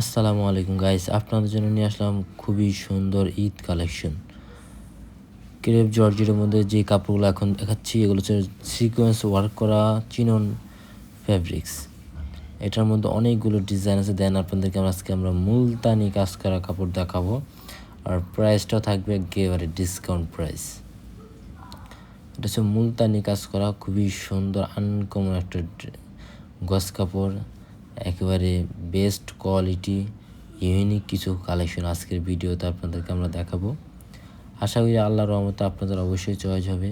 আসসালামু আলাইকুম গাইস আপনাদের জন্য নিয়ে আসলাম খুবই সুন্দর ঈদ কালেকশন ক্রেপ জর্জের মধ্যে যে কাপড়গুলো এখন দেখাচ্ছি, এগুলো হচ্ছে সিকোয়েন্স ওয়ার্ক করা চিনন ফ্যাব্রিক্স এটার মধ্যে অনেকগুলো ডিজাইন আছে। দেন আপনাদেরকে আমরা আজকে আমরা মুলতানি কাজ করা কাপড় দেখাবো। আর প্রাইসটাও থাকবে একেবারে ডিসকাউন্ট প্রাইস এটা হচ্ছে মুলতানি কাজ করা খুবই সুন্দর আনকমন একটা গস কাপড়। একেবারে বেস্ট কোয়ালিটি ইউনিক কিছু কালেকশন আজকের ভিডিওতে আপনাদেরকে আমরা দেখাবো। আশা করি আল্লাহর রহমতে আপনাদের অবশ্যই চয়েস হবে।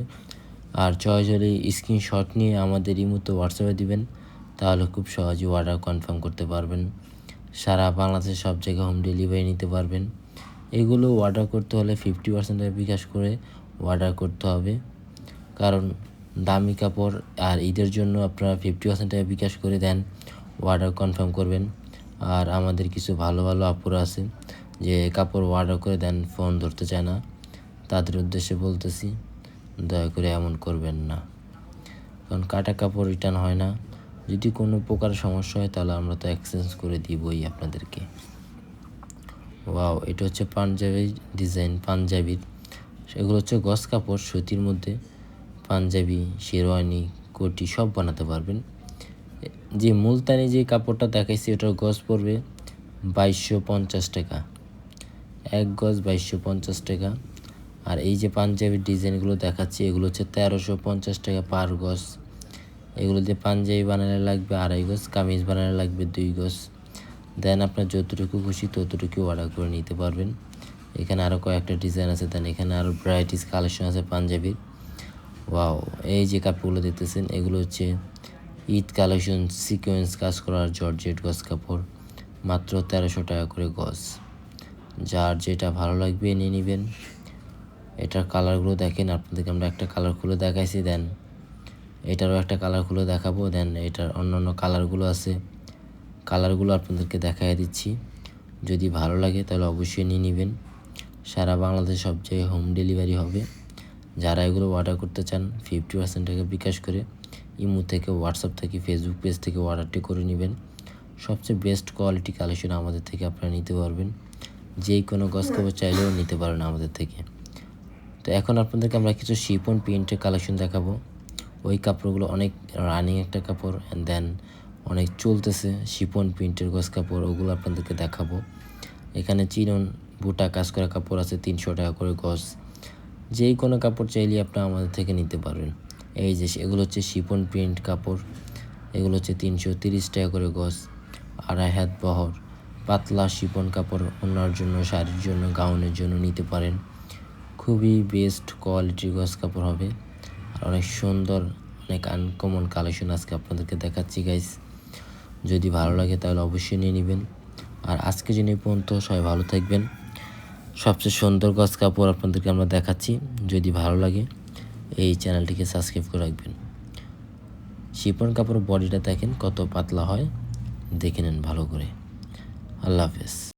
আর চয়েস হলে স্ক্রিনশট নিয়ে আমাদের এই মুহূর্তে হোয়াটসঅ্যাপে দিবেন, তাহলে খুব সহজে অর্ডার কনফার্ম করতে পারবেন। সারা বাংলাদেশের সব জায়গায় হোম ডেলিভারি নিতে পারবেন। এগুলো অর্ডার করতে হলে ফিফটি পার্সেন্ট বিকাশ করে অর্ডার করতে হবে। কারণ দামি কাপড় আর ঈদের জন্য আপনারা ফিফটি পার্সেন্ট বিকাশ করে দেন। অর্ডার কনফার্ম করবেন। আর আমাদের কিছু ভালো ভালো আপুরা আছে যে কাপড় অর্ডার করে দেন ফোন ধরতে চায় না। তাদের উদ্দেশ্যে বলতেছি, দয়া করে এমন করবেন না। কারণ কাটা কাপড় রিটার্ন হয় না। যদি কোনো প্রকার সমস্যা হয়, তাহলে আমরা তো এক্সচেঞ্জ করে দিবই আপনাদেরকে। ওয়াও এটা হচ্ছে পাঞ্জাবি ডিজাইন পাঞ্জাবির। সেগুলো হচ্ছে গস কাপড়, সুতির মধ্যে। পাঞ্জাবি, শেরওয়ানি, কোটি সব বানাতে পারবেন। যে মুলতানি যে কাপড়টা দেখাইছি ওটার গজ পড়বে বাইশশো পঞ্চাশ টাকা। এক গজ বাইশশো পঞ্চাশ টাকা। আর এই যে পাঞ্জাবির ডিজাইনগুলো দেখাচ্ছি, এগুলো হচ্ছে তেরোশো পঞ্চাশ টাকা পার গজ। এগুলো দিয়ে পাঞ্জাবি বানালে লাগবে আড়াই গজ, কামিজ বানালে লাগবে দুই গজ। দেন আপনার যতটুকু খুশি ততটুকু অর্ডার করে নিতে পারবেন। এখানে আরও কয়েকটা ডিজাইন আছে, দেন এখানে আরও ভ্যারাইটিস কালেকশন আছে পাঞ্জাবির। ওয়াও এই যে কাপড়গুলো দেখতেছেন, এগুলো হচ্ছে ঈদ কালেকশন সিকোয়েন্স কাজ করার জর্জেট গস কাপড়, মাত্র তেরোশো টাকা করে গজ। যার যেটা ভালো লাগবে নিয়ে নেবেন। এটার কালারগুলো দেখেন, আপনাদেরকে আমরা একটা কালার খুলে দেখাইছি, দেন এটারও একটা কালার খুলে দেখাবো, দেন এটার অন্যান্য কালারগুলো আছে। কালারগুলো আপনাদেরকে দেখাই দিচ্ছি। যদি ভালো লাগে তাহলে অবশ্যই নিয়ে নেবেন। সারা বাংলাদেশ সব জায়গায় হোম ডেলিভারি হবে। যারা এগুলো অর্ডার করতে চান ফিফটি পার্সেন্ট টাকা বিকাশ করে ইমো থেকে, হোয়াটসঅ্যাপ থেকে, ফেসবুক পেজ থেকে অর্ডারটি করে নেবেন। সবচেয়ে বেস্ট কোয়ালিটি কালেকশন আমাদের থেকে আপনারা নিতে পারবেন। যেই কোনো গছ কাপড় চাইলেও নিতে পারেন আমাদের থেকে। তো এখন আপনাদেরকে আমরা কিছু শিপন প্রিন্টের কালেকশন দেখাবো। ওই কাপড়গুলো অনেক রানিং একটা কাপড় অ্যান্ড দেন অনেক চলতেছে শিপন প্রিন্টের গছ কাপড়, ওগুলো আপনাদেরকে দেখাবো। এখানে চিনন বুটা কাজ করা কাপড় আছে, তিনশো টাকা করে গজ যেই কোনো কাপড় চাইলে আপনারা আমাদের থেকে নিতে পারবেন। এই যে, এগুলো হচ্ছে শিপন প্রিন্ট কাপড়। এগুলো হচ্ছে তিনশো তিরিশ টাকা করে গজ, আড়াই হাত বহর। পাতলা শিপন কাপড় ওনার জন্য, শাড়ির জন্য, গাউনের জন্য নিতে পারেন। খুবই বেস্ট কোয়ালিটির গজ কাপড় হবে। আর অনেক সুন্দর, অনেক আনকমন কালেকশন আজকে আপনাদেরকে দেখাচ্ছি গাইস যদি ভালো লাগে তাহলে অবশ্যই নিয়ে নেবেন। আর আজকে এই পর্যন্ত সবাই ভালো থাকবেন। সবচেয়ে সুন্দর গজ কাপড় আপনাদেরকে আমরা দেখাচ্ছি। যদি ভালো লাগে এই চ্যানেলটিকে সাবস্ক্রাইব করে রাখবেন। শিপন কাপড় বডিটা দেখেন কত পাতলা হয়। দেখে নেন ভালো করে। আল্লাহ হাফেজ।